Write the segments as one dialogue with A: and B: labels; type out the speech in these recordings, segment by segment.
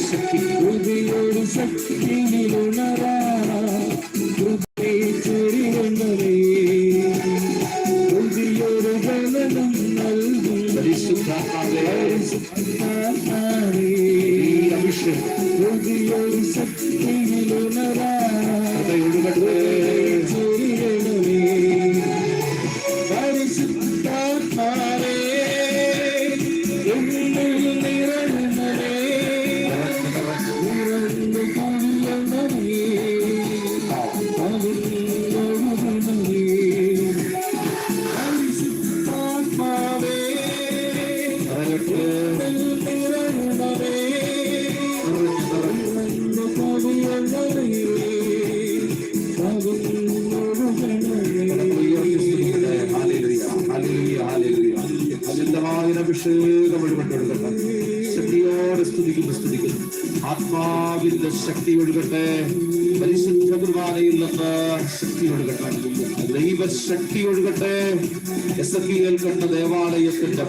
A: സഖി
B: വലിയ ശക്തി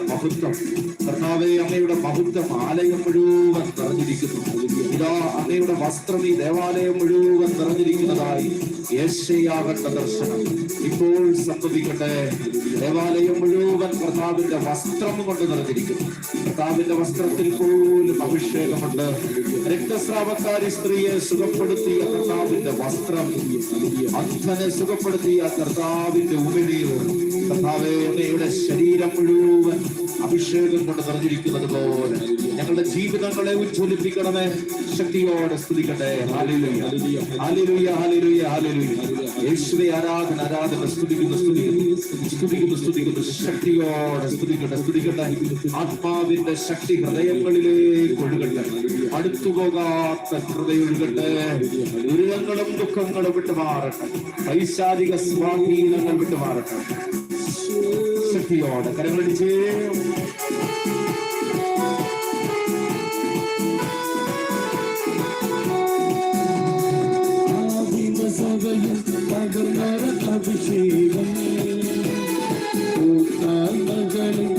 B: മഹത്വം. കർത്താവെ അങ്ങയുടെ മഹത്വം ആലയം മുഴുവൻ നിറഞ്ഞിരിക്കുന്നു. ഇതാ അങ്ങയുടെ വസ്ത്രം ഈ ദേവാലയം മുഴുവൻ നിറഞ്ഞിരിക്കുന്നതായി യേശയാകട്ട ദർശനം. ഇപ്പോൾ സംഭവിക്കട്ടെ. ദേവാലയം മുഴുവൻ കർത്താവിന്റെ വസ്ത്രം കൊണ്ട് നിറഞ്ഞിരിക്കുന്നു. കർത്താവിന്റെ വസ്ത്രത്തിൽ പോലും അഭിഷേകമുണ്ട്. രക്തസ്രാവക്കാരി സ്ത്രീയെ സുഖപ്പെടുത്തിയ കർത്താവിന്റെ വസ്ത്രം അന്ധനെ സുഖപ്പെടുത്തിയ കർത്താവിന്റെ ഉമിനീർ കർത്താവെ അങ്ങയുടെ ശരീരം മുഴുവൻ അഭിഷേകം കൊണ്ട് നിറഞ്ഞിരിക്കുന്നത് പോലെ ഞങ്ങളുടെ ജീവിതങ്ങളെ ഉജ്ജ്വലിപ്പിക്കണമേ. ശക്തിയോടെ സ്തുതിക്കട്ടെ. യേശുവെ ആരാധന ആരാധന. സ്തുതിക്കുന്നു സ്തുതിക്കുന്നു. സ്തുതിക്കുന്നു സ്തുതിക്കുന്നു. ശക്തിയോടെ സ്തുതിക്കട്ടെ സ്തുതിക്കട്ടെ. ആത്മാവിന്റെ ശക്തി ഹൃദയങ്ങളിലേക്ക് ഒഴുകട്ടെ. അടുത്തു പോകാത്ത ഹൃദയൊഴുകട്ടെ ദുരിതങ്ങളും ദുഃഖങ്ങളും വിട്ടുമാറട്ടെ. പൈശാരിക സ്വാധീനങ്ങൾ വിട്ടുമാറട്ടെ. ശക്തിയോടെ കരങ്ങളടിച്ചേ
A: ആദിമസഭയിൽ പകർന്നൊര അഭിഷേകം പൂക്കാൽമകളിൽ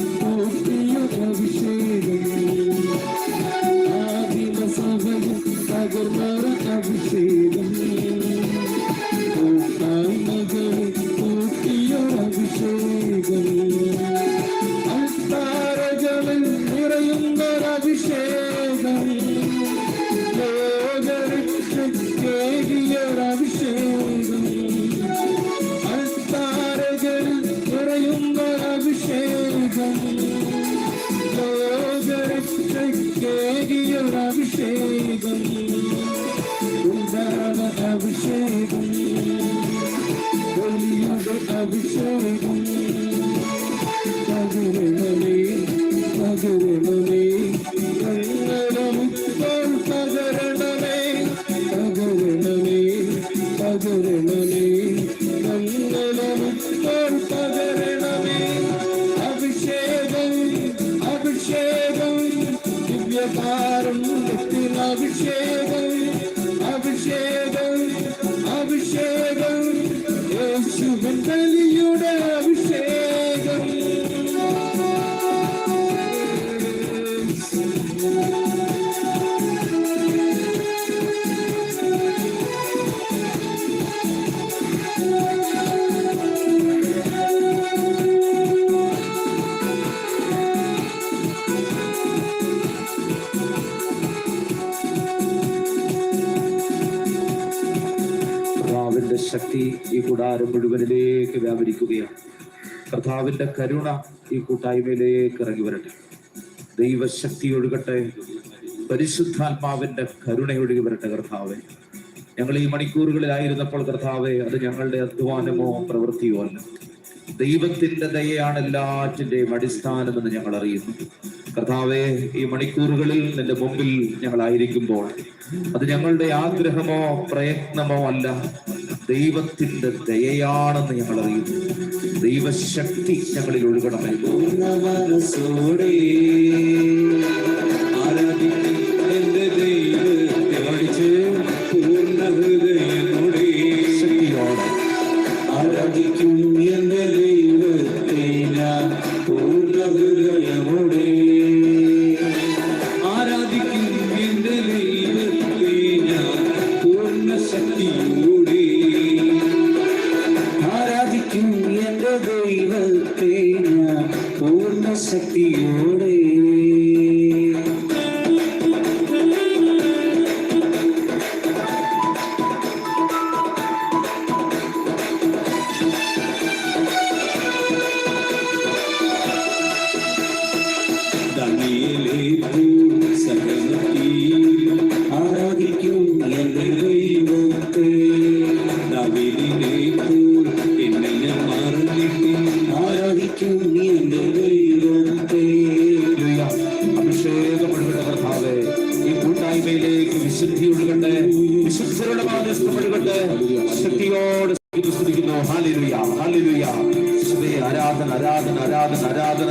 A: I'll Thank
B: you. ശക്തി ഈ കൂടാരം മുഴുവനിലേക്ക് വ്യാപരിക്കുകയാണ്. കർത്താവിന്റെ കരുണ ഈ കൂട്ടായ്മയിലേക്ക് ഇറങ്ങി വരട്ടെ. ദൈവശക്തി ഒഴുകട്ടെ. പരിശുദ്ധാത്മാവിന്റെ കരുണ ഒഴുകി വരട്ടെ കർത്താവെ. ഞങ്ങൾ ഈ മണിക്കൂറുകളിലായിരുന്നപ്പോൾ കർത്താവെ അത് ഞങ്ങളുടെ അധ്വാനമോ പ്രവൃത്തിയോ അല്ല. ദൈവത്തിന്റെ ദയയാണ് എല്ലാറ്റിന്റെയും അടിസ്ഥാനമെന്ന് ഞങ്ങൾ അറിയുന്നു. കർത്താവെ ഈ മണിക്കൂറുകളിൽ നിന്റെ മുമ്പിൽ ഞങ്ങളായിരിക്കുമ്പോൾ അത് ഞങ്ങളുടെ ആഗ്രഹമോ പ്രയത്നമോ അല്ല. ദൈവത്തിന്റെ ദയയാണെന്ന് ഞങ്ങൾ അറിയുന്നു ദൈവശക്തി ഞങ്ങളിൽ ഒഴുകണമേ
A: പൂർണ ഹൃദയനോടെ
B: ശക്തിയോടെ
A: ആരാധിക്കും
B: ഈ ആരാധന ആരാധന ആരാധന ആരാധന.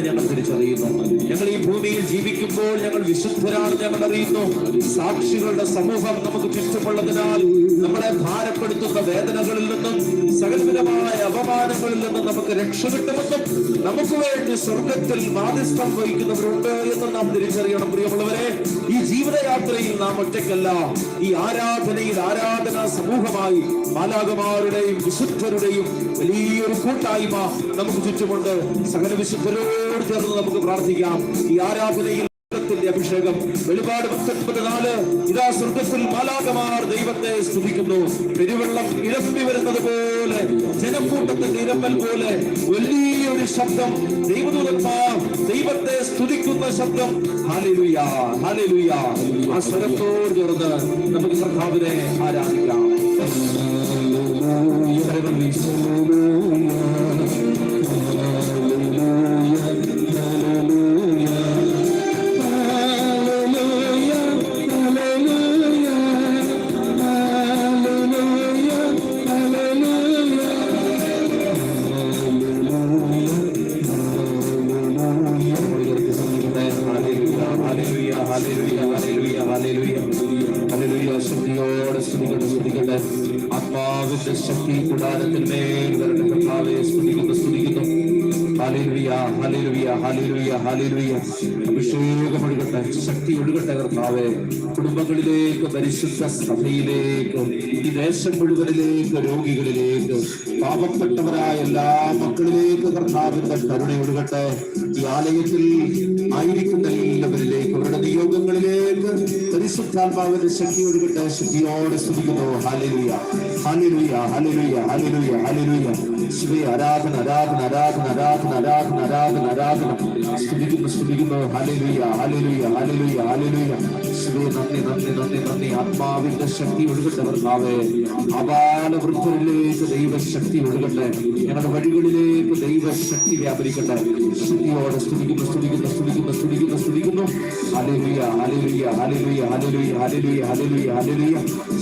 B: ഞങ്ങൾ തിരിച്ചറിയുന്നു. ഞങ്ങൾ ഈ ഭൂമിയിൽ ജീവിക്കുമ്പോൾ ഞങ്ങൾ അറിയുന്നു. സാക്ഷികളുടെ സമൂഹം നമുക്ക് ചുറ്റുമുള്ളതിനാൽ നമ്മളെ ഭാരപ്പെടുത്തുന്ന വേദനകളിൽ നിന്നും സകലവിധമായ അപമാനങ്ങളിൽ നിന്ന് നമുക്ക് രക്ഷ കിട്ടുമെന്നും നമുക്ക് വേണ്ടി സ്വർഗത്തിൽ മാധ്യസ്ഥം വഹിക്കുന്നവരുണ്ട് എന്ന് നാം തിരിച്ചറിയണം. പ്രിയമുള്ളവരെ ഈ ജീവിതയാത്രയിൽ നാം ഒറ്റയ്ക്കല്ല. ഈ ആരാധനയിൽ ആരാധനാ സമൂഹമായി മാലാകമാരുടെയും വിശുദ്ധരുടെയും വലിയൊരു കൂട്ടായ്മ നമുക്ക് ചുറ്റുമുണ്ട്. സകല വിശുദ്ധരോട് ചേർന്ന് നമുക്ക് പ്രാർത്ഥിക്കാം. ഈ ആരാധനയിൽ ദൈവത്തിന്റെ അഭിഷേകം വെളിപാട് പത്തൊൻപത് നാല് ഇതാ സ്വർഗത്തിൽ മാലാകമാർ ദൈവത്തെ സ്തുതിക്കുന്നു. പെരുവെള്ളം ഇരമ്പി വരുന്നത് പോലെ ജനക്കൂട്ടത്തിന്റെ ഇരമ്പൽ പോലെ വലിയൊരു ശബ്ദം ദൈവദൂതന്മാർ ദൈവത്തെ സ്തുതിക്കുന്ന ശബ്ദം. ആ സ്വരത്തോട് ചേർന്ന് നമുക്ക് കർത്താവിനെ ആരാധിക്കാം. കരങ്ങൾ ആത്മാവിന്റെ ശക്തി കൂടാരത്തിന്മേൽ വരട്ടെ കർത്താവെ സ്തുതിക്കുന്നു സ്തുതിക്കുന്നു ഹല്ലേലൂയ, ഹല്ലേലൂയ, ഹല്ലേലൂയ, ഹല്ലേലൂയ. അഭിഷേകം ഒഴുകട്ടെ ശക്തി ഒഴുകട്ടെ കർത്താവെ കുടുംബങ്ങളിലേക്ക് പരിശുദ്ധ സഭയിലേക്ക് ഈ ദേശം മുഴുവനിലേക്ക് രോഗികളിലേക്ക് പാപപ്പെട്ടവരായ എല്ലാ മക്കളിലേക്ക് കർത്താവിന്റെ കരുണ ഒഴുകട്ടെ ഈ ആലയത്തിൽ ആയിരിക്കുന്ന എല്ലാവരിലേക്ക് അവരുടെ നിയോഗങ്ങളിലേക്ക് പരിശുദ്ധാത്മാവിന്റെ ശക്തി ഒഴുകട്ടെ ശക്തിയോടെ സ്തുതിക്കുന്നു. ഹലിലുയ ഹലിലുയ ഹലിലുയ ഹലിലുയ ഹലിലുയ ശ്രീ ആരാധന ആരാധന ആരാധന ആരാധന ആരാധന ആരാധന ആരാധന. സ്തുതിക്കുന്നു സ്തുതിക്കുന്നു. ഹലിലുയ ഹലിലുയ ഹലിലുയ ഹലിലുയ ശ്രീ നന്ദി നന്ദി നന്ദി നന്ദി. ആത്മാവിന്റെ ശക്തി ഒഴുകട്ടെ ഭർത്താവേ അപാല വൃദ്ധരിലേക്ക് ദൈവശക്തി ഒഴുകട്ടെ ഞങ്ങളുടെ വഴികളിലേക്ക് ദൈവശക്തി വ്യാപരിക്കട്ടെ. ശക്തിയോടെ സ്തുതിക്കുന്നു സ്തുതിക്കുന്നു സ്തുതിക്കുന്നു സ്തുതിക്കുന്നു. സ്തുതിക്കുന്നു hallelujah hallelujah hallelujah hallelujah hallelujah hallelujah hallelujah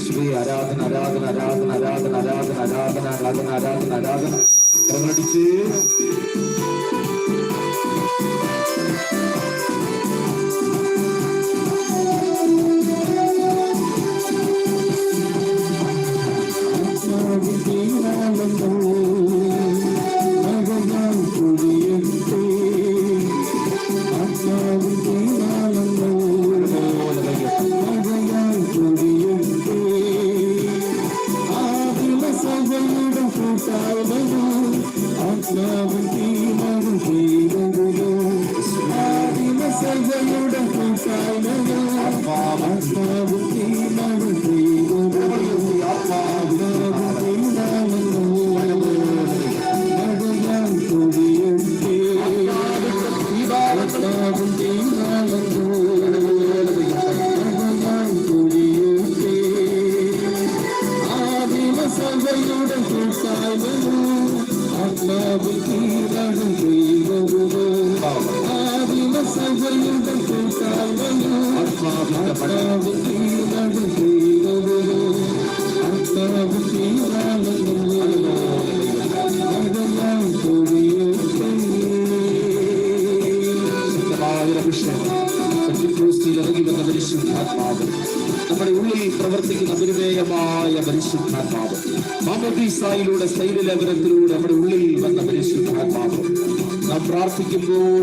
B: Shri ആരാധന ആരാധന ആരാധന ആരാധന ആരാധന ആരാധന ആരാധന ആരാധന ആരാധന പ്രകടിച്ച് പ്രാർത്ഥിക്കുമ്പോൾ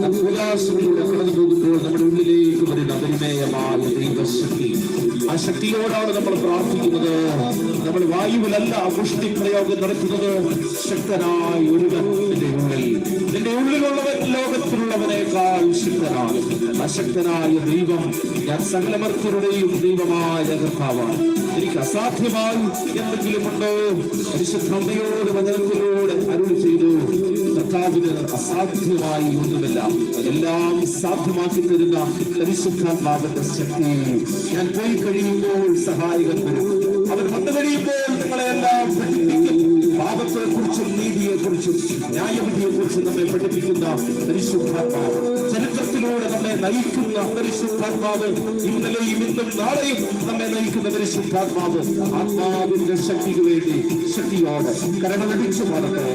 B: നാം ഉല്ലാസത്തിലൂടെ കടന്നു പോകുമ്പോൾ നമ്മുടെ ഉള്ളിലേക്ക് വരുന്ന പരിമേയമായ ദൈവശക്തി ആ ശക്തിയോടാണ് നമ്മൾ പ്രാർത്ഥിക്കുന്നത്. നമ്മൾ വായുവിലല്ല പുഷ്ടി പ്രയോഗം നടത്തുന്നത്. ശക്തനായ ഒരുവൻ നിന്റെ ഉള്ളിൽ. നിന്റെ ഉള്ളിലുള്ളവൻ ലോകത്തിലുള്ളവനേക്കാൾ ശക്തനാണ്. അശക്തനായ ദൈവം ഞാൻ സകലമർത്തരുടെയും ദൈവമായ കർത്താവാണ്. എനിക്ക് അസാധ്യമായി എന്തെങ്കിലും ഉണ്ടോ? പരിശുദ്ധമ്മയോട് വചനത്തിലൂടെ അരുൾ ചെയ്തു. കർത്താവിന് അസാധ്യമായി ഒന്നുമില്ല. എല്ലാം സാധ്യമാക്കി തരുന്ന പരിശുദ്ധാത്മാവിന്റെ ശക്തി. ഞാൻ പോയി കഴിയുമ്പോൾ സഹായകൻ വരും. അവർ വന്നു കഴിയുമ്പോൾ നിങ്ങളെല്ലാം പാപത്തെ കുറിച്ചും നീതിയെ കുറിച്ചും ന്യായവിധിയെ കുറിച്ചും നമ്മെ പഠിപ്പിക്കുന്ന പരിശുദ്ധാത്മാവ്. ചരിത്രത്തിലൂടെ നമ്മെ നയിക്കുന്ന പരിശുദ്ധാത്മാവ് ഇന്നലെയും ഇന്നും നാളെയും നമ്മെ നയിക്കുന്ന പരിശുദ്ധാത്മാവ് ആത്മാവിന്റെ ശക്തിക്ക് വേണ്ടി ശക്തിയോടെ കരണമടിച്ചു പാടട്ടെ.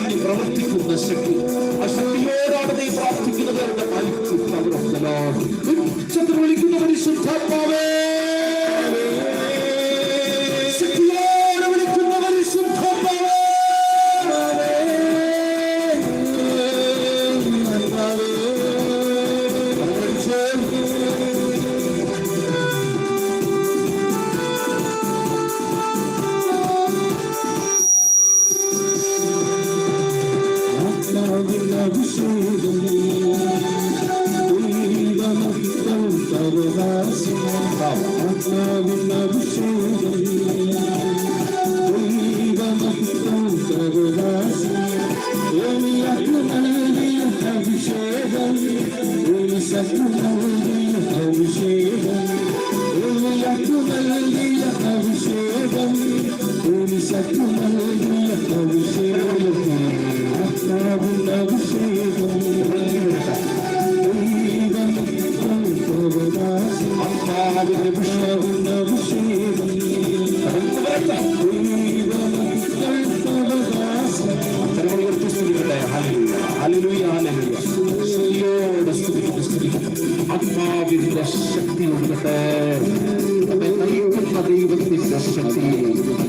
B: നീ പ്രവർത്തിക്കുന്ന ശക്തി. ആ ശക്തിയോടാണ് നീ പ്രാർത്ഥിക്കുന്നത് എന്റെ ആത്മാവിന്റെ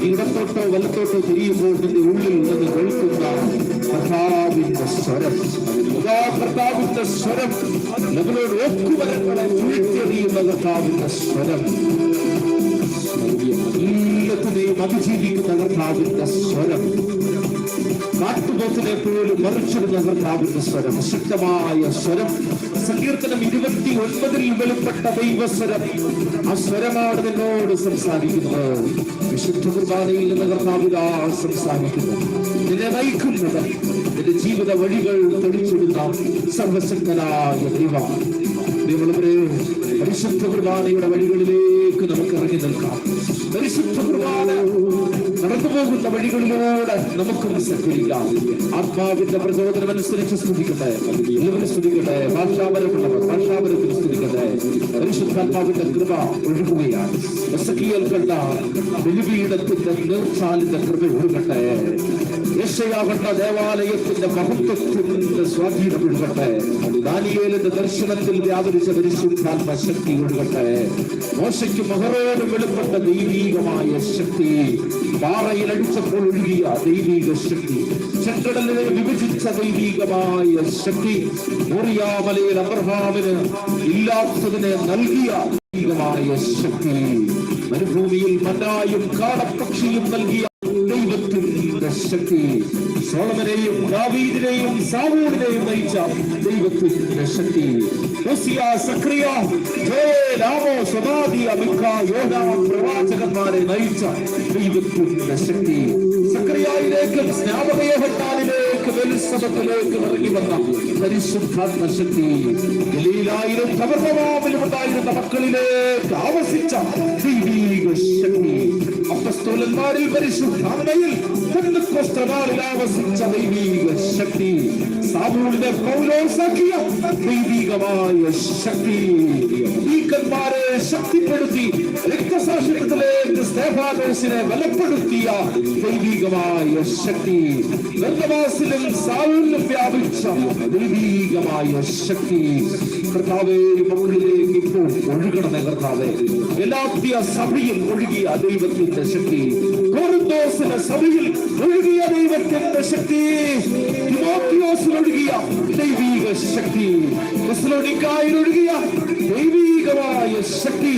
B: ഇടത്തോട്ടോ വലത്തോട്ടോ തിരിയുമ്പോൾ നിന്റെ ഉള്ളിൽ നിന്ന് കേൾക്കുന്ന കർത്താവിന്റെ സ്വരം കർത്താവിന്റെ സ്വരം നമ്മളോട് ഒക്കുവരങ്ങളെ വീഴ്ത്തിയറിയുന്ന കർത്താവിന്റെ സ്വരം എല്ലാത്തിനെയും അതിജീവിക്കുന്ന കർത്താവിന്റെ സ്വരം കാട്ടുപോത്തിനെ പോലും മറിച്ചിടുന്ന കർത്താവിന്റെ സ്വരം ശക്തമായ സ്വരം. സങ്കീർത്തനം ഇരുപത്തി ഒൻപതിൽ വെളിപ്പെട്ട ദൈവസ്വരം. ആ സ്വരമാണ് നിന്നോട് സംസാരിക്കുന്നത്. വിശുദ്ധ കുർബാനയിൽ നിന്ന് കർത്താവിതാ സംസാരിക്കുന്നു. നിന്നെ നയിക്കുന്നത് നിന്റെ ജീവിത വഴികൾ തെളിച്ചിടുന്ന സർവശക്തനായ ദൈവ. ദൈവങ്ങളെ പരിശുദ്ധ കുർബാനയുടെ വഴികളിലേക്ക് നമുക്ക് ഇറങ്ങി നിൽക്കാം. പരിശുദ്ധ കുർബാന നടന്നു പോകുന്ന വഴികളിലൂടെ നമുക്കും സഹകരിക്കാം ആത്മാവിന്റെ പ്രചോദനം അനുസരിച്ച് സ്തുതിക്കട്ടെ. എല്ലാവരും സ്തുതിക്കട്ടെ. ഭാഷാപരമുള്ളവർ ഭാഷാപരത്തിൽ സ്തുതിക്കട്ടെ. പരിശുദ്ധാത്മാവിന്റെ കൃപ ഒഴുകുകയാണ്. എസക്കിയേൽ കണ്ട ബലിപീഠത്തിന്റെ നീർച്ചാലിന്റെ കൃപ ഒഴുകട്ടെ. യേശയാകണ്ട ദേവാലയത്തിന്റെ മഹത്വത്തിന്റെ സ്വാധീനം ഒഴുകട്ടെ. ദാനിയേലിന്റെ ദർശനത്തിൽ വ്യാപരിച്ച പരിശുദ്ധാത്മ ശക്തി ഒഴുകട്ടെ. മോശയ്ക്ക് മഹറോട് വെളിപ്പെട്ട ദൈവീകമായ ശക്തി പാറയിൽ അടിച്ചപ്പോൾ ഒഴുകിയ ദൈവിക ശക്തി ചെങ്കടലിനെ വിഭജിച്ച ദൈവികമായ ശക്തി മുറിയാമലയിൽ അബ്രഹാമിന് ഇല്ലാത്തതിനെ നൽകിയ ദൈവികമായ ശക്തി മരുഭൂമിയിൽ മന്നായും കാടപ്പക്ഷിയും നൽകിയ ശക്തി സോളമനെയും ദാവീദിനെയും സാവൂരിനെയും നയിച്ച ദൈവത്തിന്റെ ശക്തി പ്രവാചകന്മാരെ നയിച്ച ദൈവത്തിന്റെ ശക്തി സക്രിയയിലേക്കും സ്നാപകയോഹത്താനിലേക്ക് വെലിസബത്തിലേക്ക് ഇറങ്ങി വന്ന പരിശുദ്ധാത്മ ശക്തി ഗലീലായിലും കവർണവാമിലും ഉണ്ടായിരുന്ന മക്കളിലേക്ക് ആവസിച്ച ദൈവീക ശക്തി. അപ്പസ്തോലന്മാരിൽ പരിശുദ്ധാമയിൽ ആവസിച്ച ദൈവീക ശക്തി. സാബൂളിനെ പൗലോസാക്കിയ ദൈവികമായ ശക്തി. ഈക്കന്മാരെ ശക്തിപ്പെടുത്തി രക്തസാക്ഷിത്വത്തിലേക്ക് സ്തേഫാനോസിനെ ദൈവികമായ ദൈവികമായ കർത്താവേ ഗലാത്യ സഭയിൽ ഒഴുകിയ ദൈവത്തിന്റെ ശക്തി. കോറിന്തോസിലെ സഭയിൽ ഒഴുകിയ ദൈവത്തിന്റെ ശക്തി. തിമോത്തിയോസിൽ ഒഴുകിയ ദൈവിക ശക്തി. ഒഴുകിയ ദൈവീകമായ ശക്തി.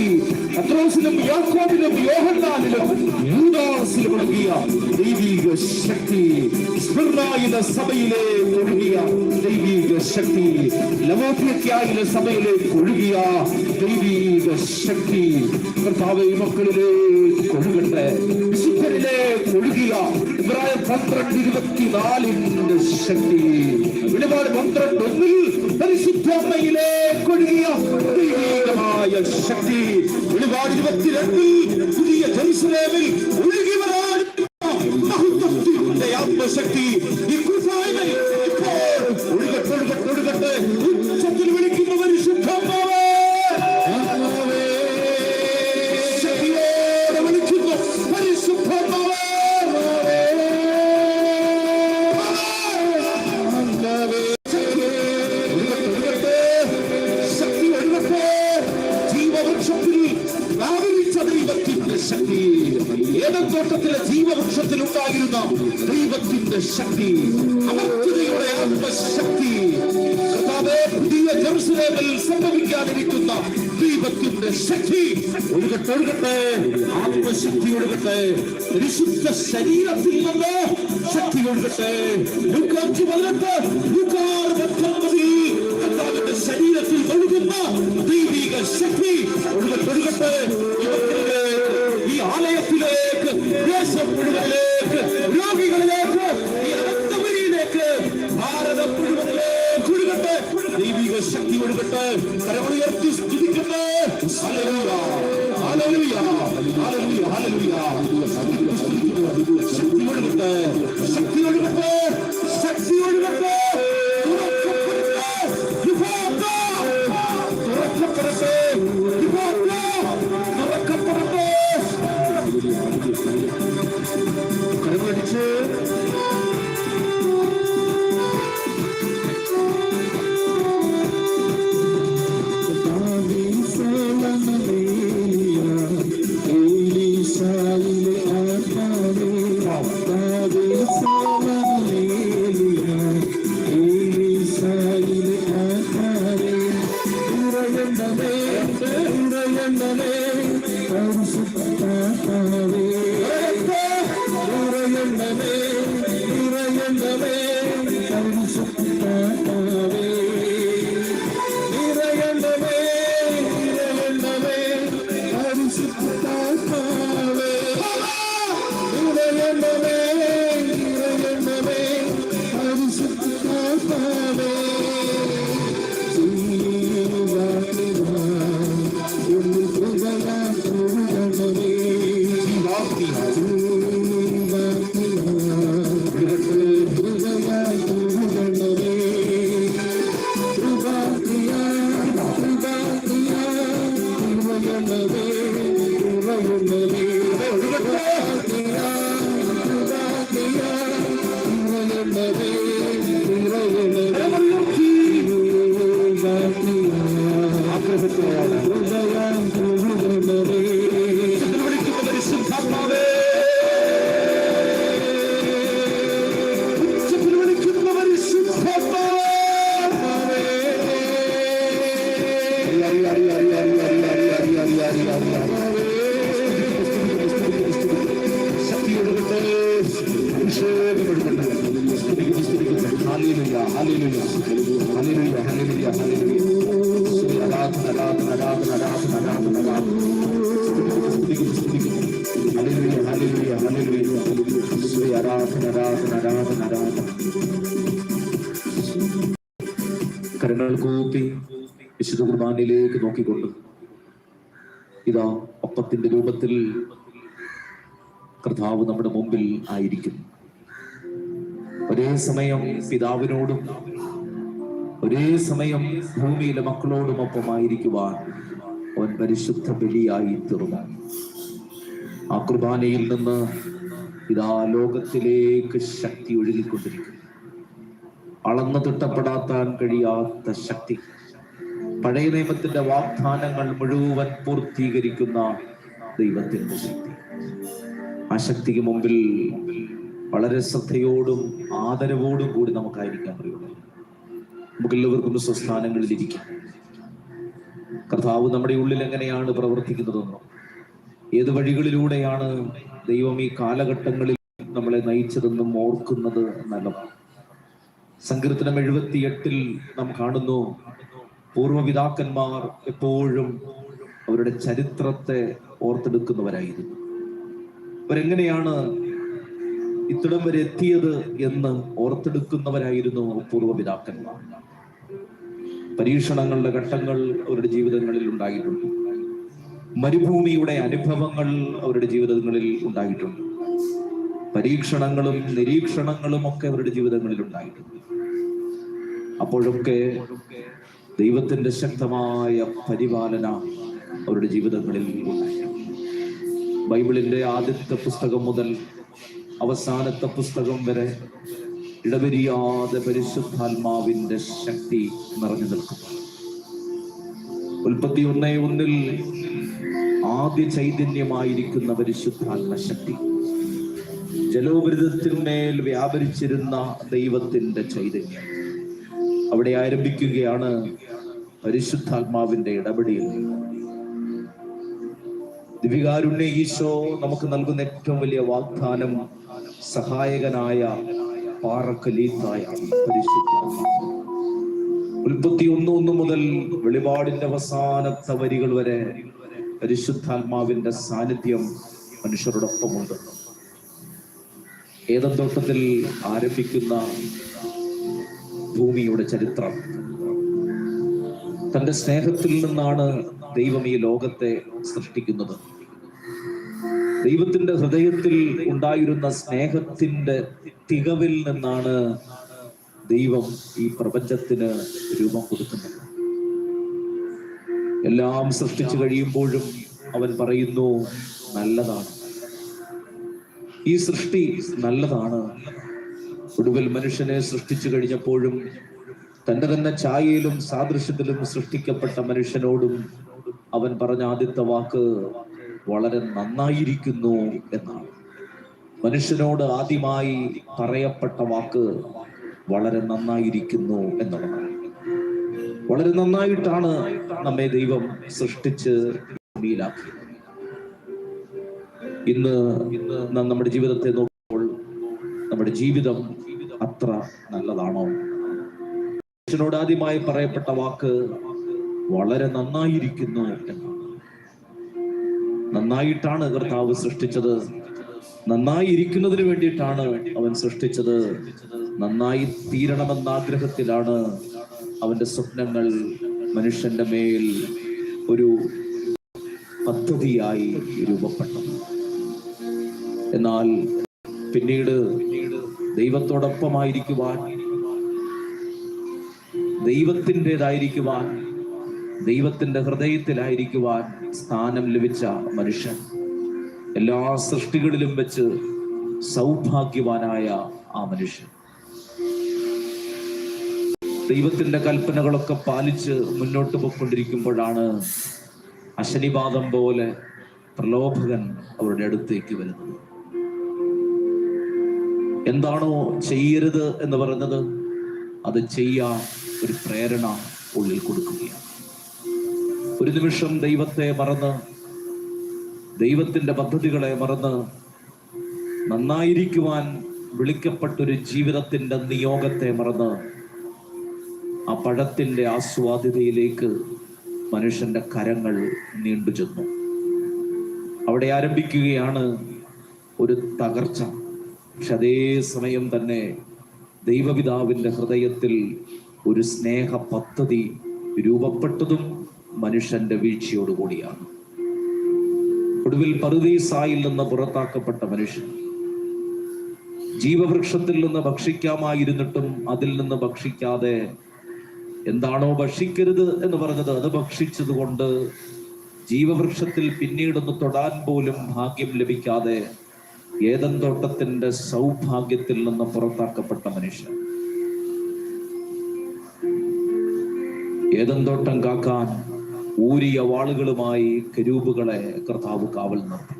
B: അത്രോസിലും യാക്കോബിലും യോഹന്നാലിലും യൂദാസിലും ഒഴുകിയ ദൈവിക ശക്തി സഭയിലേക്ക് ഒഴുകിയ ദൈവിക ശക്തി ലവോദ്യക്കായിലെ സഭയിലേക്ക് ഒഴുകിയ ദൈവിക ശക്തി കർത്താവ് മക്കളിലേക്ക് ഒഴുകട്ടെ. വിശുദ്ധരിലേക്ക് ഒഴുകിയ ഇബ്രാഹിം പന്ത്രണ്ട് ഇരുപത്തിനാലിന്റെ ശക്തി. വെളിപാട് പന്ത്രണ്ട് ഒന്നിൽ പരിശുദ്ധമ്മയിലേക്ക് ഒഴുകിയ ദൈവികമായ ശക്തി. വെളിപാട് ഇരുപത്തിരണ്ടിൽ പുതിയ ജെറുസലേമിൽ ശരീരത്തിൽ നിന്ന് ശക്തി കൊടുക്കട്ടെ ലൂക്കാഞ്ച് പതിനെട്ട് ലൂക്കാറ് പത്തൊമ്പതിൽ കർത്താവിന്റെ ശരീരത്തിൽ ഒഴുകുന്ന ദൈവിക ശക്തി ഒഴുകട്ടെ ഈ ആലയത്തിലേക്ക് ദേശം മുഴുവനിലേക്ക് രോഗികളിലേക്ക് ഈ അനന്തപുരിയിലേക്ക് ഭാരതം മുഴുവനിലേക്ക് ഒഴുകട്ടെ ദൈവിക ശക്തി ഒഴുകട്ടെ. കരമുയർത്തി സ്തുതിക്കട്ടെ. Hallelujah hallelujah hallelujah hallelujah. ശക്തി ഒഴുകട്ടെ ശക്തി ശക്തിയുടെ കരങ്ങൾ കൂപ്പി വിശുദ്ധ കുർബാനയിലേക്ക് നോക്കിക്കൊണ്ട് ഇതാ അപ്പത്തിന്റെ രൂപത്തിൽ കർത്താവ് നമ്മുടെ മുമ്പിൽ ആയിരിക്കും. ഒരേ സമയം പിതാവിനോടും ഒരേ സമയം ഭൂമിയിലെ മക്കളോടും മക്കളോടുമൊപ്പമായിരിക്കുവാൻ അവൻ പരിശുദ്ധ ബലിയായി തീർന്നു. ആ കുർബാനയിൽ നിന്ന് ഇതാ ലോകത്തിലേക്ക് ശക്തി ഒഴുകിക്കൊണ്ടിരിക്കുന്നു. അളന്നു തിട്ടപ്പെടാത്താൻ കഴിയാത്ത ശക്തി. പഴയ നിയമത്തിന്റെ വാഗ്ദാനങ്ങൾ മുഴുവൻ പൂർത്തീകരിക്കുന്ന ദൈവത്തിന്റെ ശക്തി. ആ ശക്തിക്ക് മുമ്പിൽ വളരെ ശ്രദ്ധയോടും ആദരവോടും കൂടി നമുക്കായിരിക്കാൻ അറിയുള്ളൂ നമുക്ക് എല്ലാവർക്കും സ്വസ്ഥാനങ്ങളിൽ ഇരിക്കാം. കർത്താവ് നമ്മുടെ ഉള്ളിൽ എങ്ങനെയാണ് പ്രവർത്തിക്കുന്നതെന്നോ ഏത് വഴികളിലൂടെയാണ് ദൈവം ഈ കാലഘട്ടങ്ങളിൽ നമ്മളെ നയിച്ചതെന്നും ഓർക്കുന്നത് നല്ലതാണ് സങ്കീർത്തനം എഴുപത്തിയെട്ടിൽ നാം കാണുന്നു പൂർവപിതാക്കന്മാർ എപ്പോഴും അവരുടെ ചരിത്രത്തെ ഓർത്തെടുക്കുന്നവരായിരുന്നു. അവരെങ്ങനെയാണ് ഇത്തിടം വരെ എത്തിയത് എന്ന് ഓർത്തെടുക്കുന്നവരായിരുന്നു പൂർവപിതാക്കന്മാർ. പരീക്ഷണങ്ങളുടെ ഘട്ടങ്ങൾ അവരുടെ ജീവിതങ്ങളിൽ ഉണ്ടായിട്ടുണ്ട്. മരുഭൂമിയുടെ അനുഭവങ്ങൾ അവരുടെ ജീവിതങ്ങളിൽ ഉണ്ടായിട്ടുണ്ട്. പരീക്ഷണങ്ങളും നിരീക്ഷണങ്ങളും ഒക്കെ അവരുടെ ജീവിതങ്ങളിൽ ഉണ്ടായിട്ടുണ്ട്. അപ്പോഴൊക്കെ ദൈവത്തിന്റെ ശക്തമായ പരിപാലന അവരുടെ ജീവിതങ്ങളിൽ ബൈബിളിന്റെ ആദ്യത്തെ പുസ്തകം മുതൽ അവസാനത്തെ പുസ്തകം വരെ ഇടവരിയാതെ പരിശുദ്ധാത്മാവിന്റെ ശക്തി നിറഞ്ഞു നിൽക്കും ഉൽപ്പത്തി ഒന്നേ ഒന്നിൽ ആദ്യ ചൈതന്യമായിരിക്കുന്ന പരിശുദ്ധാത്മ ശക്തി. ജലോപരിതത്തിന്മേൽ വ്യാപരിച്ചിരുന്ന ദൈവത്തിന്റെ ചൈതന്യം. അവിടെ ആരംഭിക്കുകയാണ് പരിശുദ്ധാത്മാവിന്റെ ഇടപെടിയിൽ ദിവികാരുണ്യ ഈശോ നമുക്ക് നൽകുന്ന ഏറ്റവും വലിയ വാഗ്ദാനം സഹായകനായ പാറക്കലീത്തായ പരിശുദ്ധാത്മാവ്. ഉൽപ്പത്തി ഒന്ന് ഒന്ന് മുതൽ വെളിപാടിന്റെ അവസാനത്തെ വരികൾ വരെ പരിശുദ്ധാത്മാവിന്റെ സാന്നിധ്യം മനുഷ്യരോടൊപ്പമുണ്ട്. ഏതന്തോട്ടത്തിൽ ആരംഭിക്കുന്ന ഭൂമിയുടെ ചരിത്രം. തന്റെ സ്നേഹത്തിൽ നിന്നാണ് ദൈവം ഈ ലോകത്തെ സൃഷ്ടിക്കുന്നത്. ദൈവത്തിന്റെ ഹൃദയത്തിൽ ഉണ്ടായിരുന്ന സ്നേഹത്തിന്റെ തികവിൽ നിന്നാണ് ദൈവം ഈ പ്രപഞ്ചത്തിന് രൂപം കൊടുക്കുന്നത്. എല്ലാം സൃഷ്ടിച്ചു കഴിയുമ്പോഴും അവൻ പറയുന്നു നല്ലതാണ്. ഈ സൃഷ്ടി നല്ലതാണ്. ഒടുവിൽ മനുഷ്യനെ സൃഷ്ടിച്ചു കഴിഞ്ഞപ്പോഴും തന്റെ തന്നെ ഛായയിലും സാദൃശ്യത്തിലും സൃഷ്ടിക്കപ്പെട്ട മനുഷ്യനോടും അവൻ പറഞ്ഞ ആദ്യത്തെ വാക്ക് വളരെ നന്നായിരിക്കുന്നു എന്നാണ്. മനുഷ്യനോട് ആദ്യമായി പറയപ്പെട്ട വാക്ക് വളരെ നന്നായിരിക്കുന്നു എന്നുള്ളതാണ് വളരെ നന്നായിട്ടാണ് നമ്മെ ദൈവം സൃഷ്ടിച്ച് ഭൂമിയിലാക്കി. ഇന്ന് ഇന്ന് നമ്മുടെ ജീവിതത്തെ നോക്കുമ്പോൾ നമ്മുടെ ജീവിതം അത്ര നല്ലതാണോ? മനുഷ്യനോട് ആദ്യമായി പറയപ്പെട്ട വാക്ക് വളരെ നന്നായിരിക്കുന്നു നന്നായിട്ടാണ് കർത്താവ് സൃഷ്ടിച്ചത്. നന്നായി ഇരിക്കുന്നതിന് വേണ്ടിയിട്ടാണ് അവൻ സൃഷ്ടിച്ചത്. നന്നായി തീരണമെന്ന ആഗ്രഹത്തിലാണ് അവന്റെ സ്വപ്നങ്ങൾ മനുഷ്യന്റെ മേൽ ഒരു പദ്ധതിയായി രൂപപ്പെട്ടു. എന്നാൽ പിന്നീട് ദൈവത്തോടൊപ്പമായിരിക്കുവാൻ ദൈവത്തിന്റെതായിരിക്കുവാൻ ദൈവത്തിന്റെ ഹൃദയത്തിലായിരിക്കുവാൻ സ്ഥാനം ലഭിച്ച മനുഷ്യൻ എല്ലാ സൃഷ്ടികളിലും വെച്ച് സൗഭാഗ്യവാനായ ആ മനുഷ്യൻ. ദൈവത്തിന്റെ കൽപ്പനകളൊക്കെ പാലിച്ച് മുന്നോട്ട് പോയിക്കൊണ്ടിരിക്കുമ്പോഴാണ് അശനിപാതം പോലെ പ്രലോഭകൻ അവരുടെ അടുത്തേക്ക് വരുന്നത്. എന്താണോ ചെയ്യരുത് എന്ന് പറഞ്ഞത് അത് ചെയ്യാൻ ഒരു പ്രേരണ ഉള്ളിൽ കൊടുക്കുകയാണ്. ഒരു നിമിഷം ദൈവത്തെ മറന്ന് ദൈവത്തിന്റെ പദ്ധതികളെ മറന്ന് നന്നായിരിക്കുവാൻ വിളിക്കപ്പെട്ടൊരു ജീവിതത്തിന്റെ നിയോഗത്തെ മറന്ന് ആ പഴത്തിന്റെ ആസ്വാദ്യതയിലേക്ക് മനുഷ്യന്റെ കരങ്ങൾ നീണ്ടു ചെന്നു. അവിടെ ആരംഭിക്കുകയാണ് ഒരു തകർച്ച. പക്ഷെ അതേ സമയം തന്നെ ദൈവപിതാവിന്റെ ഹൃദയത്തിൽ ഒരു സ്നേഹ പദ്ധതി രൂപപ്പെട്ടതും മനുഷ്യന്റെ വീഴ്ചയോടുകൂടിയാണ് ഒടുവിൽ പറുദീസായിൽ നിന്ന് പുറത്താക്കപ്പെട്ട മനുഷ്യൻ. ജീവവൃക്ഷത്തിൽ നിന്ന് ഭക്ഷിക്കാമായിരുന്നിട്ടും അതിൽ നിന്ന് ഭക്ഷിക്കാതെ എന്താണോ ഭക്ഷിക്കരുത് എന്ന് പറഞ്ഞത് അത് ഭക്ഷിച്ചത് കൊണ്ട് ജീവവൃക്ഷത്തിൽ പിന്നീടൊന്ന് തൊടാൻ പോലും ഭാഗ്യം ലഭിക്കാതെ ഏതൻ തോട്ടത്തിന്റെ സൗഭാഗ്യത്തിൽ നിന്ന് പുറത്താക്കപ്പെട്ട മനുഷ്യൻ. ഏതൻ തോട്ടം കാക്കാൻ ഊരിയ വാളുകളുമായി കരൂപുകളെ കർത്താവ് കാവൽ നിർത്തി.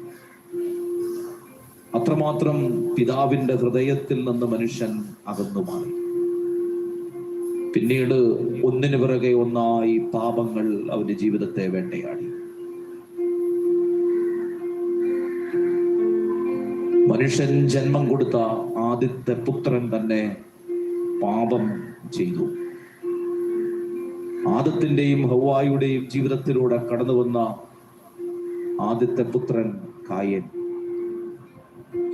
B: അത്രമാത്രം പിതാവിന്റെ ഹൃദയത്തിൽ നിന്ന് മനുഷ്യൻ അകന്നു മാറി പിന്നീട് ഒന്നിനു പിറകെ ഒന്നായി പാപങ്ങൾ അവന്റെ ജീവിതത്തെ വേട്ടയാടി. മനുഷ്യൻ ജന്മം കൊടുത്ത ആദ്യത്തെ പുത്രൻ തന്നെ പാപം ചെയ്തു. ആദത്തിന്റെയും ഹൗവായുടെയും ജീവിതത്തിലൂടെ കടന്നു വന്ന ആദ്യത്തെ പുത്രൻ കായൻ.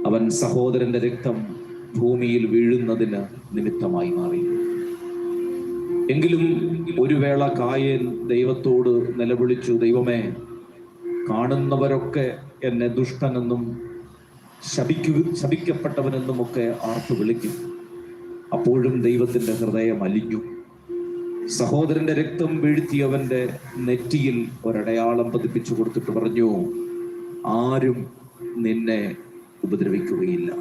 B: അവൻ സഹോദരന്റെ രക്തം ഭൂമിയിൽ വീഴുന്നതിന് നിമിത്തമായി മാറി. എങ്കിലും ഒരു വേള കായൻ ദൈവത്തോട് നിലവിളിച്ചു ദൈവമേ കാണുന്നവരൊക്കെ എന്നെ ദുഷ്ടനെന്നും ശപിക്കു ശപിക്കപ്പെട്ടവനെന്നുമൊക്കെ ആർത്തു വിളിക്കും. അപ്പോഴും ദൈവത്തിന്റെ ഹൃദയം അലിഞ്ഞു. സഹോദരന്റെ രക്തം വീഴ്ത്തിയവന്റെ നെറ്റിയിൽ ഒരടയാളം പതിപ്പിച്ചു കൊടുത്തിട്ട് പറഞ്ഞു ആരും നിന്നെ ഉപദ്രവിക്കുകയില്ല.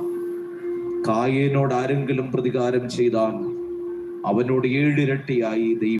B: കായേനോട് ആരെങ്കിലും പ്രതികാരം ചെയ്താൽ അവനോട് ഏഴിരട്ടിയായി ദൈവം